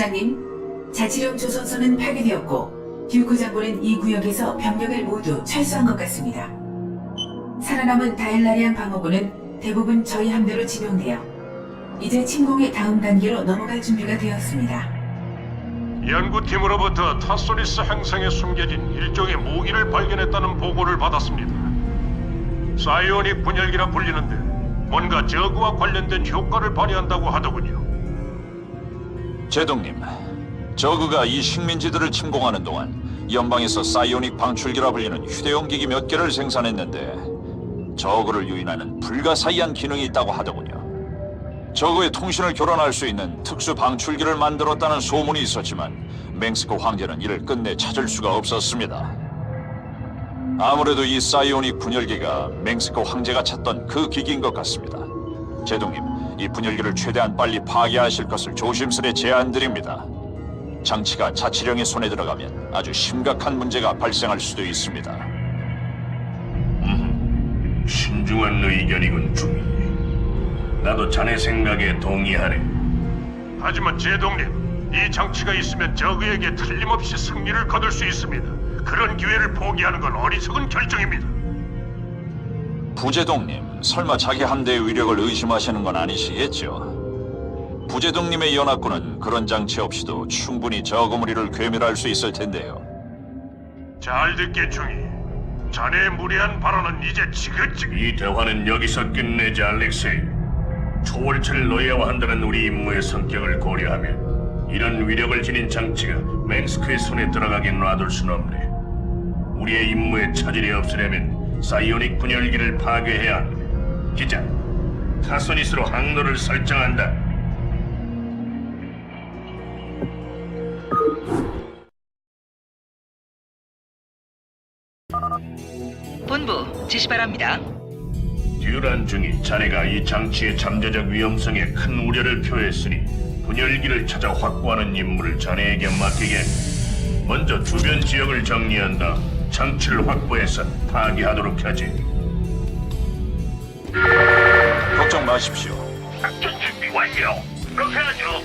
함장님, 자치령 조선소는 파괴되었고 듀크 장군은 이 구역에서 병력을 모두 철수한 것 같습니다. 살아남은 다일라리안 방어군은 대부분 저희 함대로 지명되어 이제 침공의 다음 단계로 넘어갈 준비가 되었습니다. 연구팀으로부터 타소리스 행성에 숨겨진 일종의 무기를 발견했다는 보고를 받았습니다. 사이오닉 분열기라 불리는데 뭔가 저그와 관련된 효과를 발휘한다고 하더군요. 제동님, 저그가 이 식민지들을 침공하는 동안 연방에서 사이오닉 방출기라 불리는 휴대용 기기 몇 개를 생산했는데 저그를 유인하는 불가사의한 기능이 있다고 하더군요. 저그의 통신을 교란할 수 있는 특수 방출기를 만들었다는 소문이 있었지만 맹스크 황제는 이를 끝내 찾을 수가 없었습니다. 아무래도 이 사이오닉 분열기가 맹스크 황제가 찾던 그 기기인 것 같습니다. 제동님, 이 분열기를 최대한 빨리 파괴하실 것을 조심스레 제안드립니다. 장치가 자치령의 손에 들어가면 아주 심각한 문제가 발생할 수도 있습니다. 신중한 의견이군 중이. 나도 자네 생각에 동의하네. 하지만 제동님, 이 장치가 있으면 저그에게 틀림없이 승리를 거둘 수 있습니다. 그런 기회를 포기하는 건 어리석은 결정입니다. 부제동님, 설마 자기 함대의 위력을 의심하시는 건 아니시겠죠? 부제동님의 연합군은 그런 장치 없이도 충분히 저그무리를 괴멸할 수 있을 텐데요. 잘 듣게 중이. 자네의 무례한 발언은 이제 지긋지긋. 이 대화는 여기서 끝내자, 알렉세이. 초월체를 넣어야 한다는 우리 임무의 성격을 고려하면 이런 위력을 지닌 장치가 맹스크의 손에 들어가게 놔둘 순 없네. 우리의 임무에 차질이 없으려면 사이오닉 분열기를 파괴해야 한다. 기자, 타소니스로 항로를 설정한다. 본부 지시 바랍니다. 듀란 중이 자네가 이 장치의 잠재적 위험성에 큰 우려를 표했으니 분열기를 찾아 확보하는 임무를 자네에게 맡기게. 먼저 주변 지역을 정리한 다음 장치를 확보해서 파괴하도록 하지. 걱정 마십시오. 작전 준비 완료. 그렇게 하죠.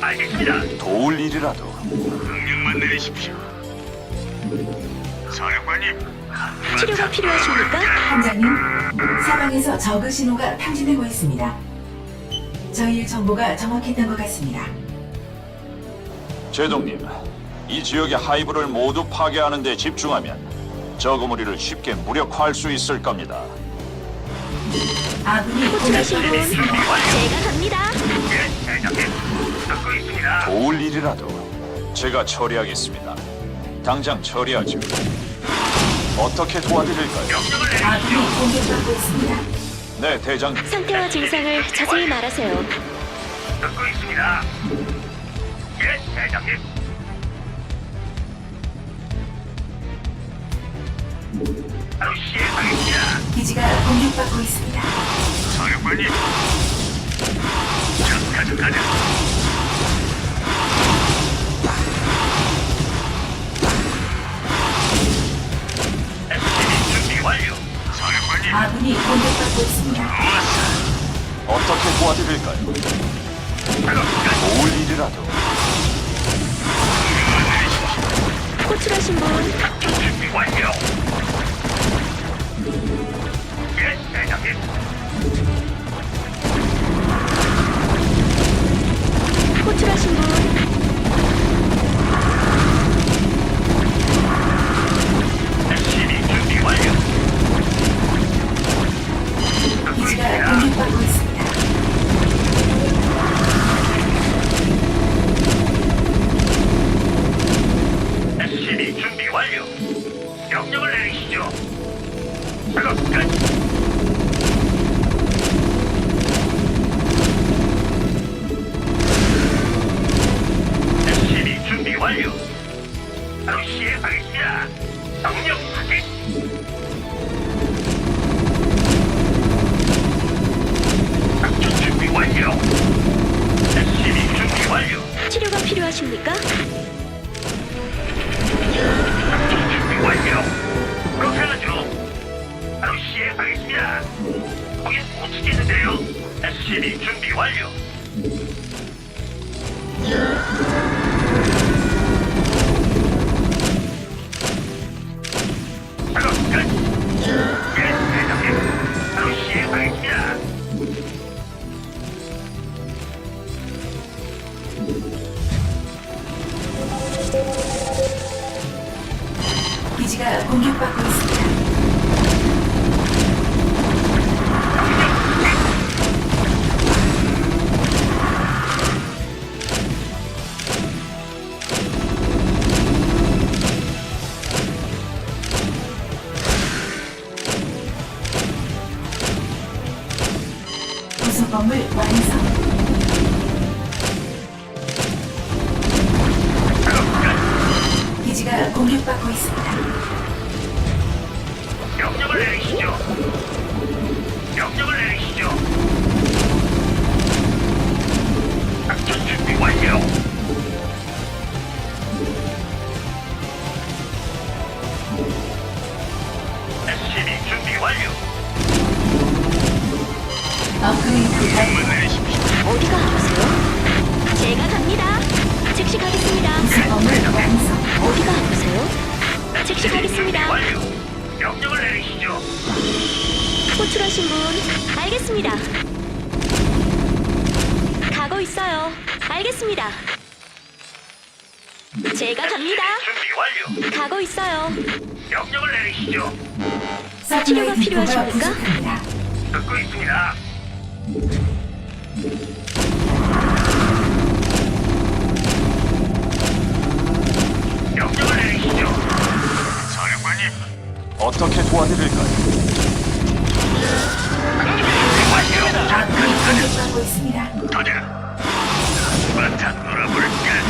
알겠습니다. 도울 일이라도 명령만 내리십시오. 사령관님. 치료가 필요하십니까? 함장님, 사방에서 저그 신호가 탐지되고 있습니다. 저희의 정보가 정확했던 것 같습니다. 제동님, 이 지역의 하이브를 모두 파괴하는 데 집중하면 저그 무리를 쉽게 무력화할 수 있을 겁니다. 아군이 공격받고 있습니다. 제가 갑니다. 예, 대장님. 듣고 있습니다. 도울 일이라도 제가 처리하겠습니다. 당장 처리하죠. 어떻게 도와드릴까요? 아군이 공격받고 있습니다. 네, 대장님. 상태와 증상을 자세히 말하세요. 듣고 있습니다. 예, 대장님. 바로 시행하겠습니다. 기지가 공격받고 있습니다. 사령관님. 자, 가자, 가자. SCV 준비 완료. 사령관님. 아군이 공격받고 있습니다. 어떻게 도와드릴까요? 끝. 도울 일이라도 호출하신 분 작전 준비 완료. 호출하신 분 시행하겠습니다. 거긴 못 치겠는데요. SCV 준비 완료. 건물 완성. 기지가 공격받고 있습니다. 즉시 가겠습니다. 완료. 명령을 내리시죠. 호출하신 분 알겠습니다. 가고 있어요. 알겠습니다. 제가 갑니다. 준비 완료. 가고 있어요. 명령을 내리시죠. 치료가 서플라이 디포가 필요하십니까? 부족합니다. 듣고 있습니다. 명령을 내리시죠. 어떻게 도와드릴까요? 완료. 있습니다. 터져. 바탕 놀아볼까?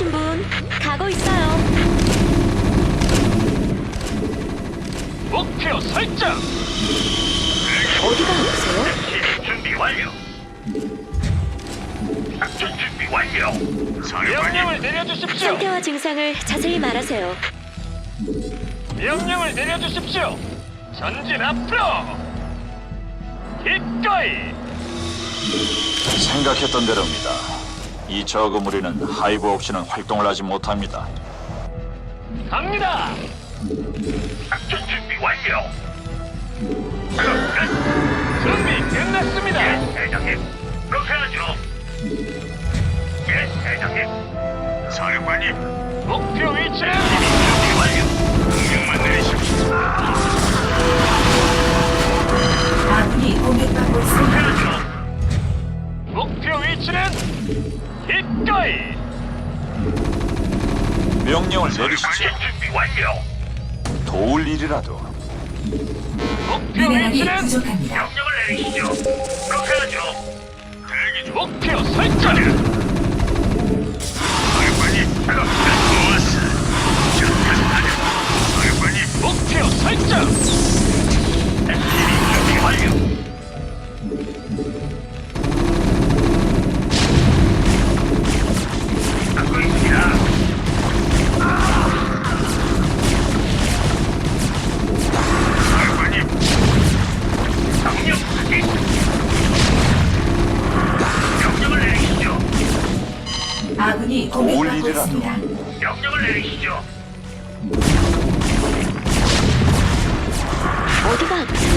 호출하신 분 가고 있어요. 목표 설정. 어디가 아프세요? 준비 완료. 작전 준비 완료. 명령을 내려주십시오. 상태와 증상을 자세히 말하세요. 명령을 내려주십시오. 전진 앞으로. 기꺼이. 생각했던 대로입니다. 이 저그 무리는 하이브 없이는 활동을 하지 못합니다. 갑니다. 작전 준비 완료. 준비 끝났습니다. 예, 대장님. 그렇게 하죠. 예, 대장님. 사령관님. 목표 위치는 준비 완료. 명령만 내리십시오. 아군이 공격받고 있습니다. 하죠. 목표 위치는 기꺼이. 명령을 내리시죠. 준비 완료. 도울 일이라도. 목표 미네랄이 위치는 부족합니다. 명령을 내리시죠. 그렇게 하죠. 대기 중. 목표 설정. 좋았어. 목표 설정. SCV 준비 완료. 공격받고 일이라도. 명령을 내리시죠. 어디가 아프세요?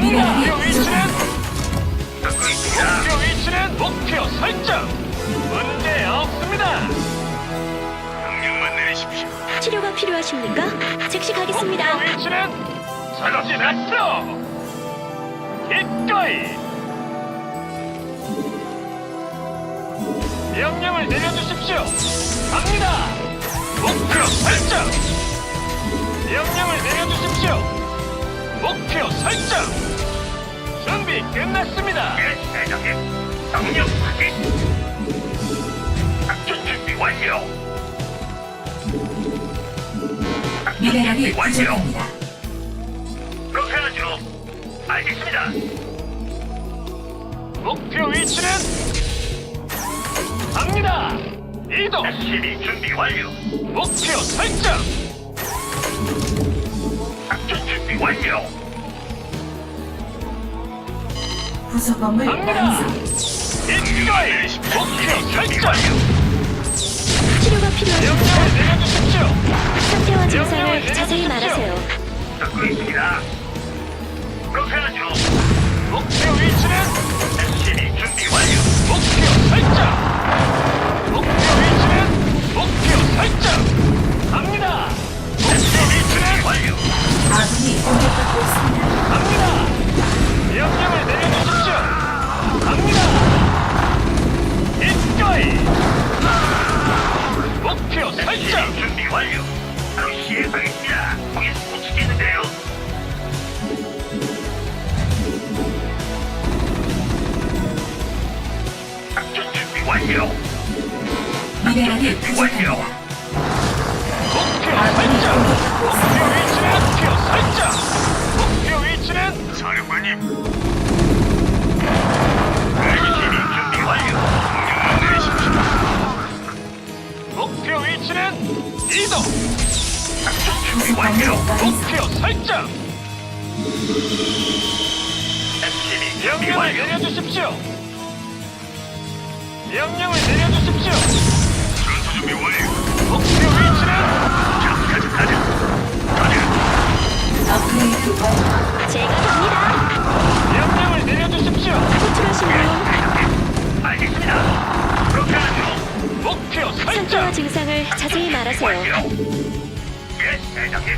목표 위치는. 목표 위치는 목표 설정. 문제 없습니다. 명령만 내리십시오. 치료가 필요하십니까? 즉시 가겠습니다. 목표 위치는 전진 앞으로. 기꺼이. 명령을 내려주십시오. 갑니다. 목표 설정. 명령을 내려주십시오. 목표 설정. 준비 끝났습니다. 예, 대장님. 명령 확인. 작전 준비 완료. 작전 미네랄이 준비 완료. 부족합니다. 그렇게 하죠. 알겠습니다. 목표 위치는 갑니다. 이동. SCB 준비 완료. 목표 설정. 작전 준비 완료. 부속 건물 갑니다. 완성. 기꺼이. 목표 설정. 치료가? 내려주십시오. 상태와 증상을 자세히 말하세요. 듣고 있습니다. 그렇게 하죠. 목표 위치는 SCB 준비 완료. 목표 설정. 목표 위치는 목표 설정. 이동. 준비 완료. 목표 설정. SCB 준비 명령을 완료. 내려주십시오. 명령을 내려주십시오. 전투 준비 완료. 목표 위치는 자, 가자, 가자. 가자. 업그레이드 완료. 제가 갑니다. 명령을 내려주십시오. 호출하신 분 알겠습니다. 그렇게 하죠. 목표 상태와 설정. 증상을 자세히 말하세요. 완료. 예, 대장님.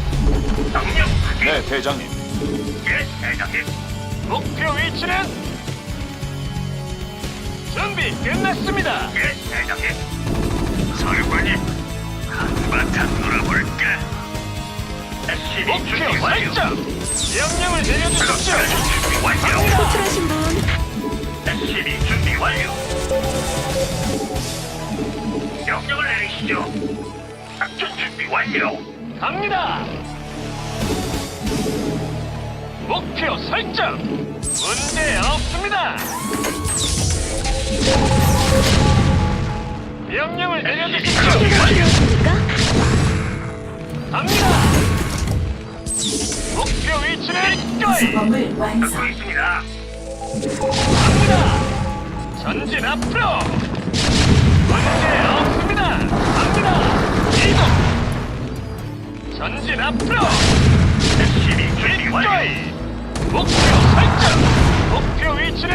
명령 확인. 네, 대장님. 예, 대장님. 목표 위치는 준비 끝났습니다. 예, 대장님. 사령관님, 한바탕 놀아볼까? 목표 준비 완료. 설정. 명령을 내려주십시오. 작전 준비 완료. 호출하신 분 SCB 준비 완료. 명령을 내리시죠. 작전 준비 완료. 갑니다. 목표 설정. 문제 없습니다. 명령을 내려주십시오. 필요하십니까? 갑니다. 목표 위치는 부속 기꺼이 건물 완성. 듣고 있습니다. 갑니다. 전진 앞으로. 앞으로! SCB 준비 목표 설정! 목표 위치는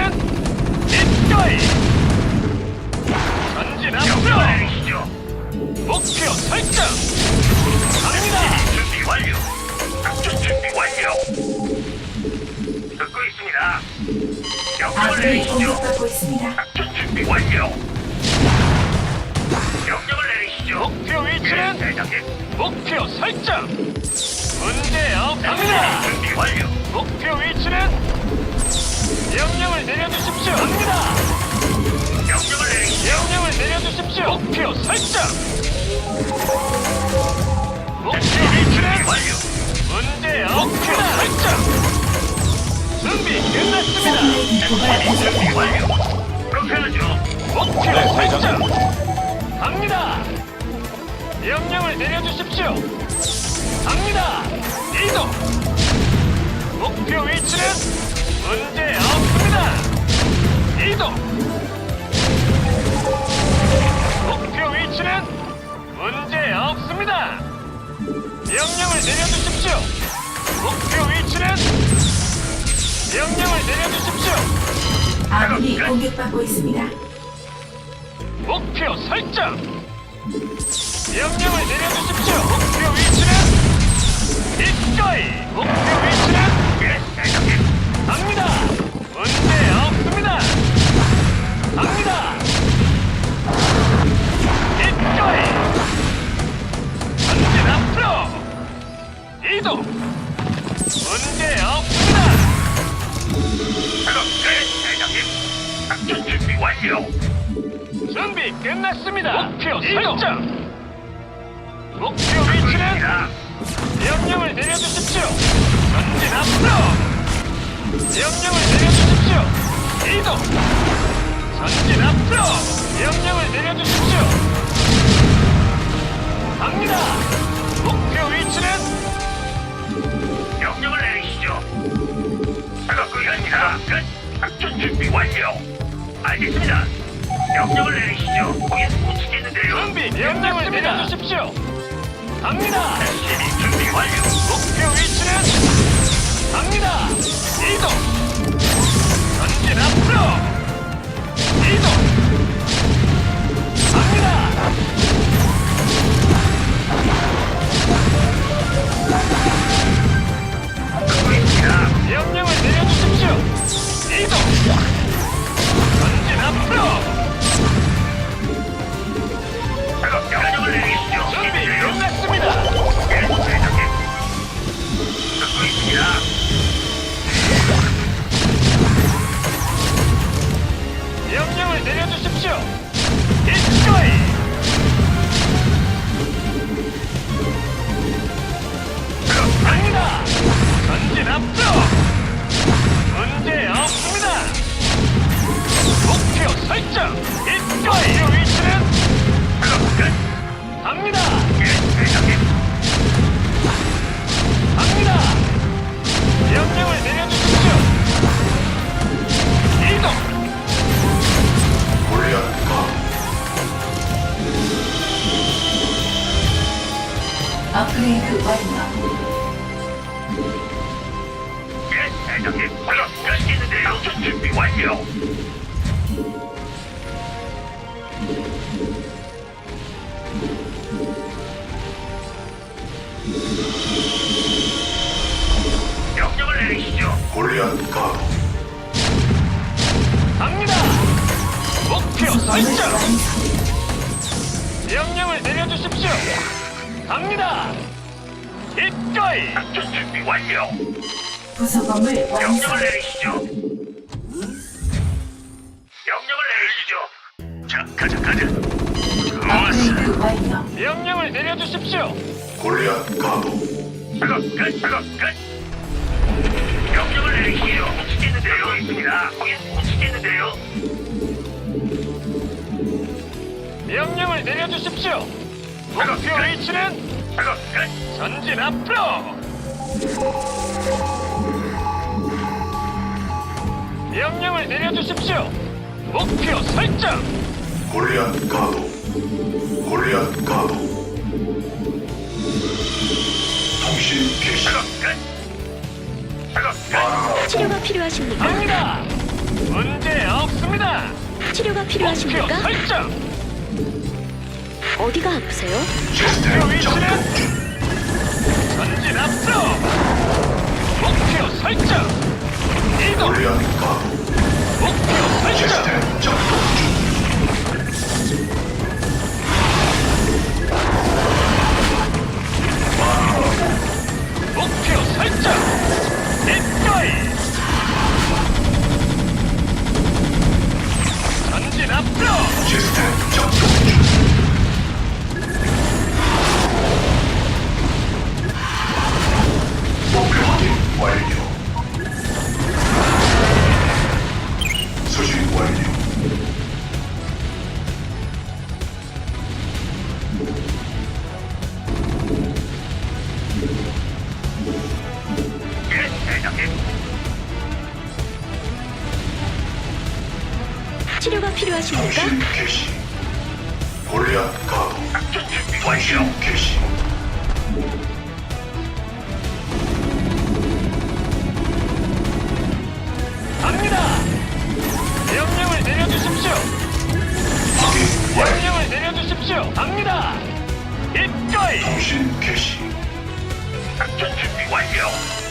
닛가이! 전진 앞으로! 목표 설정! 갑니다! 준비 완료! 작전 준비 완료! 듣고 있습니다. 역할을 준비 완료! 내리시죠. 목표 위치는 대장님. 목표 설정. 문제 없습니다. 준비 완료. 목표 위치는 명령을 내려주십시오. 갑니다. 명령을 내리시죠. 명령을 내려주십시오. 목표 설정. 목표 위치는 완료. 문제 없습니다. 설정. 준비 끝났습니다. 서플라이 디포가 준비 완료. 그렇게 하죠. 목표 네, 설정. 갑니다. 명령을 내려주십시오. 갑니다. 이동. 목표 위치는 문제 없습니다. 이동. 목표 위치는 문제 없습니다. 명령을 내려주십시오. 목표 위치는 명령을 내려주십시오. 아군이 공격받고 있습니다. 목표 설정. 명령을 내려주십시오. 목표 위치는 이거이. 목표 위치는 예. 갑니다. 문제 없습니다. 갑니다. 이거이. 전진 앞으로. 이동. 문제 없습니다. 작업 끝, 대장님. 작전 준비 완료. 준비 끝났습니다. 목표 설정. 목표 위치는 자, 명령을 내려주십시오. 전진 앞으로. 명령을 내려주십시오. 이동. 전진 앞으로. 명령을 내려주십시오. 갑니다. 목표 위치는 명령을 내리시죠. 작업 끝입니다. 끝. 작전 준비 완료. 알겠습니다. 명령을 내리시죠. 거긴 못 치겠는데요. 준비 명령을 내려주십시오. 갑니다. SCB 준비 완료. 목표 위치는 갑니다. 이동. 전진 앞으로. 이동. 갑니다. 듣고 있습니다. 이거이. 작전 준비 완료. 부속 건물 완성. 명령을 내리시죠. 명령을 내리시죠. 자, 가자, 가자. 좋았어. 업그레이드 완료. 명령을 내려주십시오. 작업 끝, 작업 끝. 명령을 내리시죠. 못 치겠는데요. 있습니다. 거긴 못 치겠는데요. 명령을 내려주십시오. 목표 위치는 작업 끝. 전진 앞으로. 명령을 내려주십시오. 목표 설정. 골리앗 가도 골리앗 가도 통신 개시 작업 끝. 끝. 치료가 필요하십니까? 갑니다. 문제 없습니다. 치료가 목표 필요하십니까? 설정. 어디가 아프세요? 시스템 전진 앞으로. 목표 설정. 이동. 골리앗 목표 시스템 작동 중. 목표 설정. 입가이. 전진 앞으로. 시스템 작동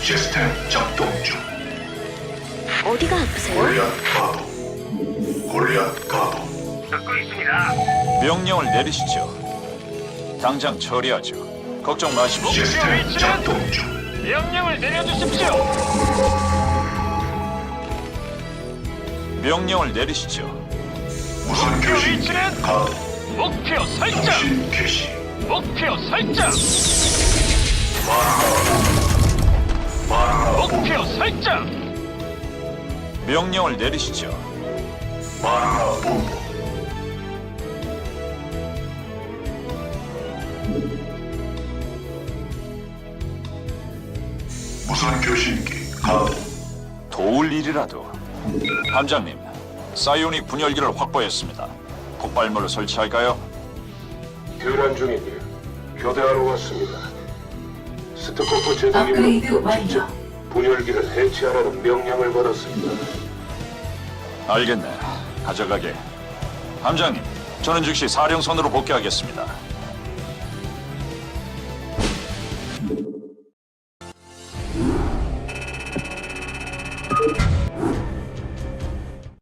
시스템 작동 중. 어디가 아프세요? 골리앗 가도. 골리앗 가도. 듣고 있습니다. 명령을 내리시죠. 당장 처리하죠. 걱정 마십시오. 시스템 작동 중. 명령을 내려주십시오. 명령을 내리시죠. 무선 교신 위치는? 가도. 목표 설정. 통신 개시. 목표 설정. 마라 목표 설정. 명령을 내리시죠. 무선 교신기 가도. 도울 일이라도. 함장님, 사이오닉 분열기를 확보했습니다. 폭발물을 설치할까요? 교란 중이고요. 교대하러 왔습니다. 스토커프 제독이 업그레이드 완료. 분열기를 해체하라는 명령을 받았습니다. 알겠네. 가져가게. 함장님, 저는 즉시 사령선으로 복귀하겠습니다.